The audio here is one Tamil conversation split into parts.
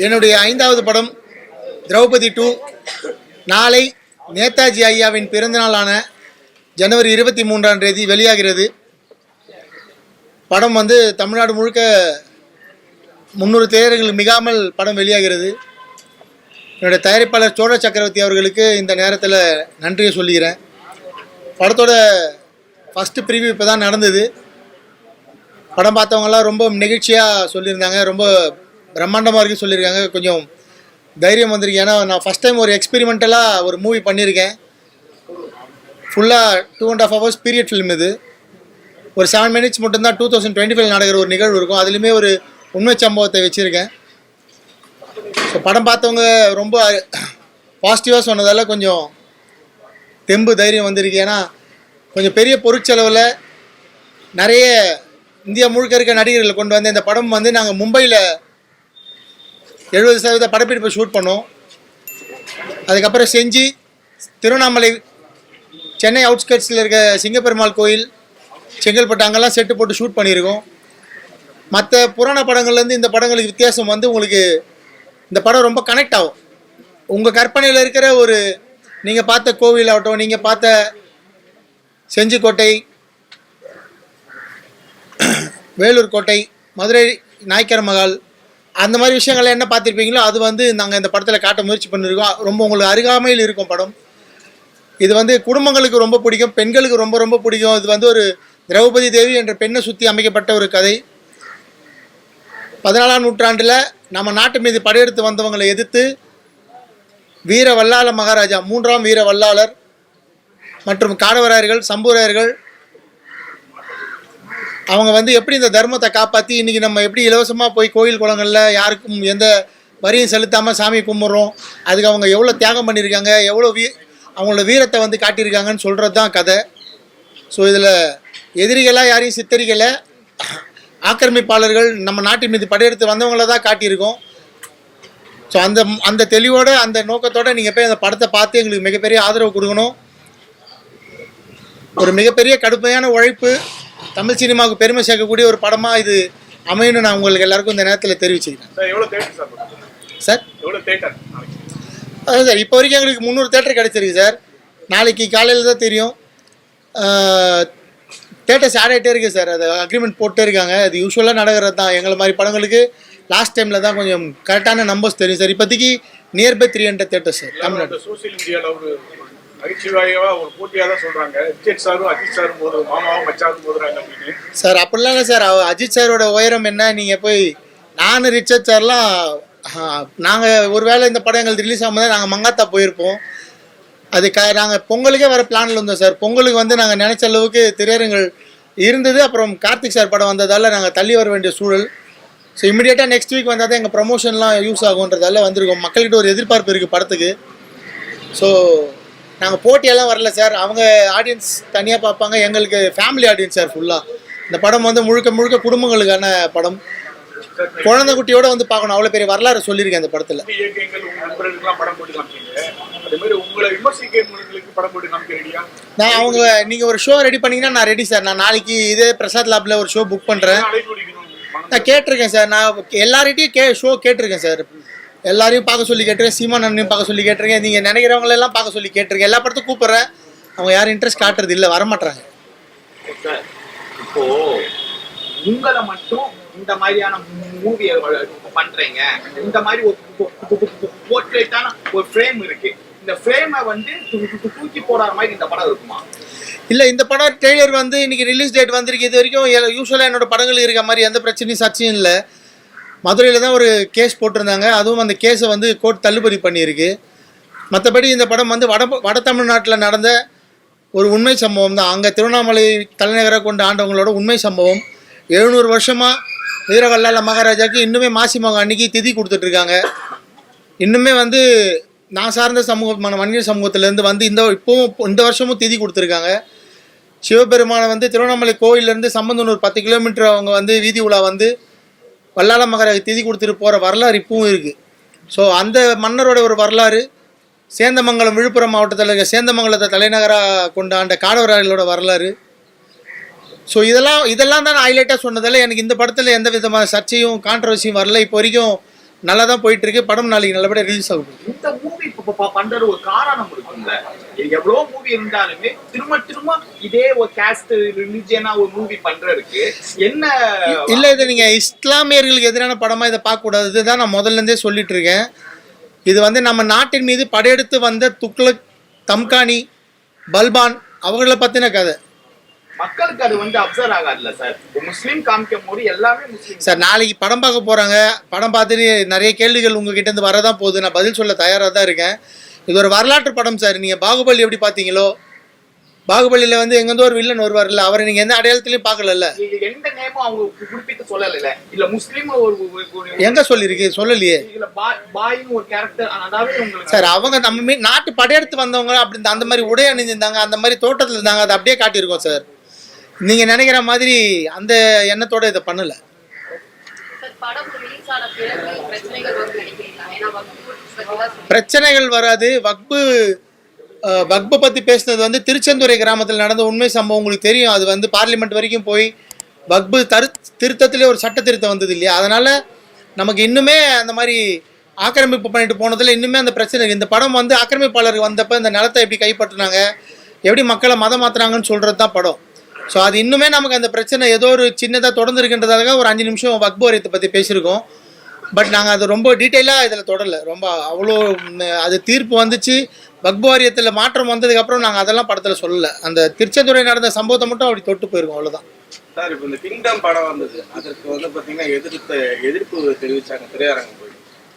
என்னுடைய ஐந்தாவது படம் திரௌபதி டூ. நாளை நேதாஜி ஐயாவின் பிறந்தநாளான ஜனவரி இருபத்தி மூன்றாம் தேதி வெளியாகிறது. படம் வந்து தமிழ்நாடு முழுக்க முந்நூறு திரையரங்குகள் மிகாமல் படம் வெளியாகிறது. என்னுடைய தயாரிப்பாளர் சோழ சக்கரவர்த்தி அவர்களுக்கு இந்த நேரத்தில் நன்றியை சொல்லிக்கிறேன். படத்தோட ஃபஸ்ட்டு பிரிவு இப்போ தான் நடந்தது. படம் பார்த்தவங்கலாம் ரொம்ப நெகிழ்ச்சியாக சொல்லியிருந்தாங்க ரொம்ப பிரம்மாண்டமாக இருக்கு சொல்லியிருக்காங்க. கொஞ்சம் தைரியம் வந்திருக்கு. ஏன்னா நான் ஃபஸ்ட் டைம் ஒரு எக்ஸ்பெரிமெண்டலாக ஒரு மூவி பண்ணியிருக்கேன். ஃபுல்லாக two and half hours period film இது. ஒரு செவன் மினிட்ஸ் மட்டும்தான் டூ தௌசண்ட் டுவெண்ட்டி ஃபைவ் நடக்கிற ஒரு நிகழ்வு இருக்கும். அதுலேயுமே ஒரு உண்மை சம்பவத்தை வச்சுருக்கேன். ஸோ படம் பார்த்தவங்க ரொம்ப பாசிட்டிவாக சொன்னதால கொஞ்சம் தெம்பு தைரியம் வந்திருக்கு. ஏன்னா கொஞ்சம் பெரிய பொருட்செலவில் நிறைய இந்தியா முழுக்க இருக்க நடிகர்களை கொண்டு வந்து இந்த படம் வந்து நாங்கள் மும்பையில் எழுபது சதவீத படப்பிடிப்பை ஷூட் பண்ணோம். அதுக்கப்புறம் செஞ்சு திருவண்ணாமலை சென்னை அவுட்ஸ்கட்ஸில் இருக்க சிங்கப்பெருமாள் கோயில் செங்கல்பட்டு அங்கெல்லாம் செட்டு போட்டு ஷூட் பண்ணியிருக்கோம். மற்ற புராண படங்கள்லேருந்து இந்த படங்களுக்கு வித்தியாசம் வந்து உங்களுக்கு இந்த படம் ரொம்ப கனெக்ட் ஆகும். உங்கள் கற்பனையில் இருக்கிற ஒரு நீங்கள் பார்த்த கோவில் ஆகட்டும் நீங்கள் பார்த்த செஞ்சிக்கோட்டை வேலூர் கோட்டை மதுரை நாய்க்கர மகால் அந்த மாதிரி விஷயங்கள் என்ன பார்த்துருப்பீங்களோ அது வந்து நாங்கள் இந்த படத்தில் காட்ட முயற்சி பண்ணியிருக்கோம் ரொம்ப உங்களுக்கு அருகாமையில் இருக்கும் படம். இது வந்து குடும்பங்களுக்கு ரொம்ப பிடிக்கும் பெண்களுக்கு ரொம்ப ரொம்ப பிடிக்கும். இது வந்து ஒரு திரௌபதி தேவி என்ற பெண்ணை சுற்றி அமைக்கப்பட்ட ஒரு கதை. பதினாலாம் நூற்றாண்டில் நம்ம நாட்டு மீது படையெடுத்து வந்தவங்களை எதிர்த்து வீர வல்லாள மகாராஜா மூன்றாம் வீர வல்லாளர் மற்றும் காடவராயர்கள் சம்பூராயர்கள் அவங்க வந்து எப்படி இந்த தர்மத்தை காப்பாற்றி இன்றைக்கி நம்ம எப்படி இலவசமாக போய் கோயில் குளங்களில் யாருக்கும் எந்த வரியும் செலுத்தாமல் சாமி கும்பிட்றோம்? அதுக்கு அவங்க எவ்வளோ தியாகம் பண்ணியிருக்காங்க? எவ்வளோ வீ அவங்களோட வீரத்தை வந்து காட்டியிருக்காங்கன்னு சொல்கிறது தான் கதை. ஸோ இதில் எதிரிகளாக யாரையும் சித்தரிக்கலை. ஆக்கிரமிப்பாளர்கள் நம்ம நாட்டின் மீது படையெடுத்து வந்தவங்கள தான் காட்டியிருக்கோம். ஸோ அந்த அந்த தெளிவோட அந்த நோக்கத்தோடு நீங்கள் போய் அந்த படத்தை பார்த்து எங்களுக்கு மிகப்பெரிய ஆதரவு கொடுக்கணும். ஒரு மிகப்பெரிய கடுமையான உழைப்பு. தமிழ் சினிமாவுக்கு பெருமை சேர்க்கக்கூடிய ஒரு படமாக இது அமையணும் நான் உங்களுக்கு எல்லாருக்கும் இந்த நேரத்தில் தெரிவிச்சுக்கிறேன். சார் அதான் சார் இப்போ வரைக்கும் எங்களுக்கு முந்நூறு தேட்டர் கிடச்சிருக்கு சார். நாளைக்கு காலையில் தான் தெரியும். தேட்டர்ஸ் ஆட் ஆகிட்டே இருக்குது சார். அது அக்ரிமெண்ட் போட்டே இருக்காங்க. அது யூஸ்வலாக நடக்கிறது தான். எங்களை மாதிரி படங்களுக்கு லாஸ்ட் டைமில் தான் கொஞ்சம் கரெக்டான நம்பர்ஸ் தெரியும் சார். இப்போதைக்கு nearby three hundred theatre sir Tamil Nadu. Social மீடியாவில் நகைச்சுவையாக ஒரு போட்டியாக தான் சொல்கிறாங்க விஜய் சாரும் அஜித் சாரும் மாமாவும் மச்சாரும் அப்படின்னு. சார் அப்படிலாம் இல்லை சார். அஜித் சாரோட உயரம் என்ன? நீங்கள் போய் நான் ரிச்சர்ட் சார்லாம் நாங்கள் ஒருவேளை இந்த படம் எங்களுக்கு ரிலீஸ் ஆகும்போது நாங்கள் மங்காத்தா போயிருப்போம். அது க நாங்கள் பொங்கலுக்கே வர பிளானில் இருந்தோம் சார். பொங்கலுக்கு வந்து நாங்கள் நினச்ச அளவுக்கு திரையரங்கள் இருந்தது. அப்புறம் கார்த்திக் சார் படம் வந்ததால் நாங்கள் தள்ளி வர வேண்டிய சூழல். ஸோ இமிடியேட்டாக நெக்ஸ்ட் வீக் வந்தால் தான் எங்கள் ப்ரமோஷன்லாம் யூஸ் ஆகுன்றதால வந்திருக்கோம். மக்கள்கிட்ட ஒரு எதிர்பார்ப்பு இருக்குது படத்துக்கு. ஸோ நாங்கள் போட்டியெல்லாம் வரல சார். அவங்க ஆடியன்ஸ் தனியாக பார்ப்பாங்க. எங்களுக்கு ஃபேமிலி ஆடியன்ஸ் சார் ஃபுல்லாக இந்த படம் வந்து முழுக்க முழுக்க குடும்பங்களுக்கான படம். குழந்தை குட்டியோட வந்து பார்க்கணும். அவ்வளோ பெரிய வரலாறு சொல்லியிருக்கேன் அந்த படத்தில். நான் அவங்க நீங்கள் ஒரு ஷோ ரெடி பண்ணீங்கன்னா நான் ரெடி சார். நான் நாளைக்கு இதே பிரசாத் லேபில் ஒரு ஷோ புக் பண்ணுறேன் நான் கேட்டிருக்கேன் சார். நான் எல்லார்கிட்டையும் கே ஷோ கேட்டிருக்கேன் சார். எல்லாரையும் பார்க்க சொல்லி கேட்டிருக்கேன் சீமான் அண்ணனையும் பார்க்க சொல்லி கேட்டிருக்கேன். நீங்கள் நினைக்கிறவங்களெல்லாம் பார்க்க சொல்லி கேட்டிருக்கேன். எல்லா படத்துக்கும் கூப்பிட்றேன். அவங்க யாரும் இன்ட்ரெஸ்ட் காட்டுறது இல்லை வரமாட்றாங்க. சார் இப்போ உங்களை மட்டும் இந்த மாதிரியான மூவியை பண்றீங்க. இந்த மாதிரி ஒரு போர்ட்ரேட்டான ஒரு ஃப்ரேம் இருக்கு. இந்த ஃப்ரேமை வந்து தூக்கி போடாத மாதிரி இந்த படம் இருக்குமா? இல்லை இந்த படம் ட்ரெய்லர் வந்து இன்னைக்கு ரிலீஸ் டேட் வந்திருக்கு. இது வரைக்கும் யூஸ்வலாக என்னோட படங்கள் இருக்க மாதிரி எந்த பிரச்சனையும் சர்ச்சையும் இல்லை. மதுரையில் தான் ஒரு கேஸ் போட்டிருந்தாங்க. அதுவும் அந்த கேஸை வந்து கோர்ட் தள்ளுபடி பண்ணியிருக்கு. மற்றபடி இந்த படம் வந்து வட வட தமிழ்நாட்டில் நடந்த ஒரு உண்மை சம்பவம் தான். அங்கே திருவண்ணாமலை தலைநகராக கொண்டு ஆண்டவங்களோட உண்மை சம்பவம். எழுநூறு வருஷமாக வீரவல்லால மகாராஜாவுக்கு இன்னுமே மாசி மகம் அன்னைக்கு திதி கொடுத்துட்ருக்காங்க. இன்னுமே வந்து நான் சார்ந்த சமூகமான மனித சமூகத்திலேருந்து வந்து இந்த இப்போவும் இந்த வருஷமும் திதி கொடுத்துருக்காங்க. சிவபெருமானை வந்து திருவண்ணாமலை கோயிலேருந்து சம்பந்தனூர் பத்து கிலோமீட்டர் அவங்க வந்து வீதி உலா வந்து வல்லாள மகாராஜ் திதி கொடுத்துட்டு போகிற வரலாறு இப்பவும் இருக்குது ஸோ அந்த மன்னரோட ஒரு வரலாறு சேந்தமங்கலம் விழுப்புரம் மாவட்டத்தில் இருக்க சேந்தமங்கலத்தை தலைநகராக கொண்ட ஆண்ட காடவராயர்களோட வரலாறு. ஸோ இதெல்லாம் இதெல்லாம் தான் ஹைலைட்டாக சொன்னதில் எனக்கு இந்த படத்தில் எந்த விதமான சர்ச்சையும் கான்ட்ரவர்சியும் வரல. இப்போ வரைக்கும் நல்லா தான் போயிட்டுருக்கு படம் நாளைக்கு நல்லபடியாக ரிலீஸ் ஆகும். இந்த பண்ற ஒரு காரணம் இருக்கும்ல. எவ்வளவு மூவி இருந்தாலுமே திரும்ப திரும்ப இதே ஒரு கேஸ்ட் ரிலிஜியனா ஒரு மூவி பண்றதுக்கு என்ன இல்லை இது நீங்கள் இஸ்லாமியர்களுக்கு எதிரான படமாக இதை பார்க்கக்கூடாது. இதுதான் நான் முதல்ல இருந்தே சொல்லிட்டு இருக்கேன். இது வந்து நம்ம நாட்டின் மீது படையெடுத்து வந்த துக்ளக் தம்கானி பல்பான் அவங்கள பற்றின கதை. மக்களுக்கு அது வந்து அப்சர்வ் ஆகாதுல்ல சார் முஸ்லீம் காமிக்கும் போது எல்லாமே முஸ்லீம் சார் நாளைக்கு படம் பார்க்க போகிறாங்க படம் பார்த்துட்டு நிறைய கேள்விகள் உங்ககிட்ட இருந்து வரதான் போகுது. நான் பதில் சொல்ல தயாராக தான் இருக்கேன். இது ஒரு வரலாற்று படம் சார் நீங்கள் பாகுபலி எப்படி பார்த்தீங்களோ? பாகுபலியில் வந்து எங்கேருந்தோ ஒரு வில்லன் வருவார்ல அவரை நீங்கள் எந்த அடையாளத்துலையும் பார்க்கலல்ல? இது எந்த நேமும் அவங்க குறிப்பிட்டு சொல்லல இல்ல முஸ்லீம் ஒரு எங்கே சொல்லியிருக்கு? சொல்லலையே. சார் அவங்க நம்ம நாட்டு படையெடுத்து வந்தவங்க அப்படி அந்த மாதிரி உடை அணிஞ்சிருந்தாங்க அந்த மாதிரி தோட்டத்தில் இருந்தாங்க அதை அப்படியே காட்டியிருக்கோம் சார் நீங்கள் நினைக்கிற மாதிரி அந்த எண்ணத்தோட இதை பண்ணலை. பிரச்சனைகள் வராது. வக்பு வக்பை பற்றி பேசுனது வந்து திருச்செந்துறை கிராமத்தில் நடந்த உண்மை சம்பவம் உங்களுக்கு தெரியும். அது வந்து பார்லிமெண்ட் வரைக்கும் போய் வக்பு தரு திருத்தத்திலே ஒரு சட்ட திருத்தம் வந்தது இல்லையா? அதனால் நமக்கு இன்னுமே அந்த மாதிரி ஆக்கிரமிப்பு பண்ணிட்டு போனதில் இன்னுமே அந்த பிரச்சனை. இந்த படம் வந்து ஆக்கிரமிப்பாளர் வந்தப்போ இந்த நிலத்தை எப்படி கைப்பற்றினாங்க எப்படி மக்களை மதம் மாத்துறாங்கன்னு சொல்கிறது தான் படம். ஸோ அது இன்னுமே நமக்கு அந்த பிரச்சனை ஏதோ ஒரு சின்னதாக தொடர்ந்து இருக்கின்றதாக ஒரு அஞ்சு நிமிஷம் வக்பு வாரியத்தை பற்றி பேசியிருக்கோம். பட் நாங்கள் அது ரொம்ப டீட்டெயிலாக இதில் தொடரல. ரொம்ப அவ்வளோ அது தீர்ப்பு வந்துச்சு. வக்பு வாரியத்தில் மாற்றம் வந்ததுக்கப்புறம் நாங்கள் அதெல்லாம் படத்தில் சொல்லலை. அந்த திருச்செந்துறை நடந்த சம்பவத்தை மட்டும் அப்படி தொட்டு போயிருக்கோம் அவ்வளோதான் சார் இப்போ இந்த கிங்டம் படம் வந்தது. அதற்கு வந்து பார்த்தீங்கன்னா எதிர்த்து எதிர்ப்பு தெரிவிச்சாங்க திரையரங்கம் போய்.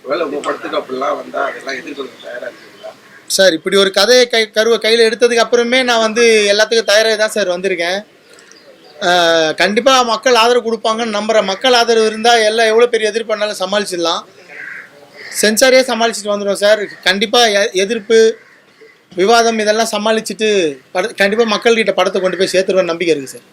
ஒருவேளை உங்க படத்துக்கு அப்படிலாம் வந்தா அதெல்லாம் எதிர்கொள்ள தயாரா இருக்கீங்களா சார் இப்படி ஒரு கதையை கை கருவை கையில் எடுத்ததுக்கு அப்புறமே நான் வந்து எல்லாத்துக்கும் தயாராக தான் சார் வந்திருக்கேன். கண்டிப்பாக மக்கள் ஆதரவு கொடுப்பாங்கன்னு நம்புற மக்கள் ஆதரவு இருந்தால் எல்லாம் எவ்வளோ பெரிய எதிர்ப்பு பண்ணாலும் சமாளிச்சிடலாம். சென்சாரியே சமாளிச்சுட்டு வந்துடும் சார். கண்டிப்பாக எதிர்ப்பு விவாதம் இதெல்லாம் சமாளிச்சுட்டு பட கண்டிப்பாக மக்கள்கிட்ட படத்தை கொண்டு போய் சேர்த்துருவேன் நம்பிக்கை இருக்குது சார்.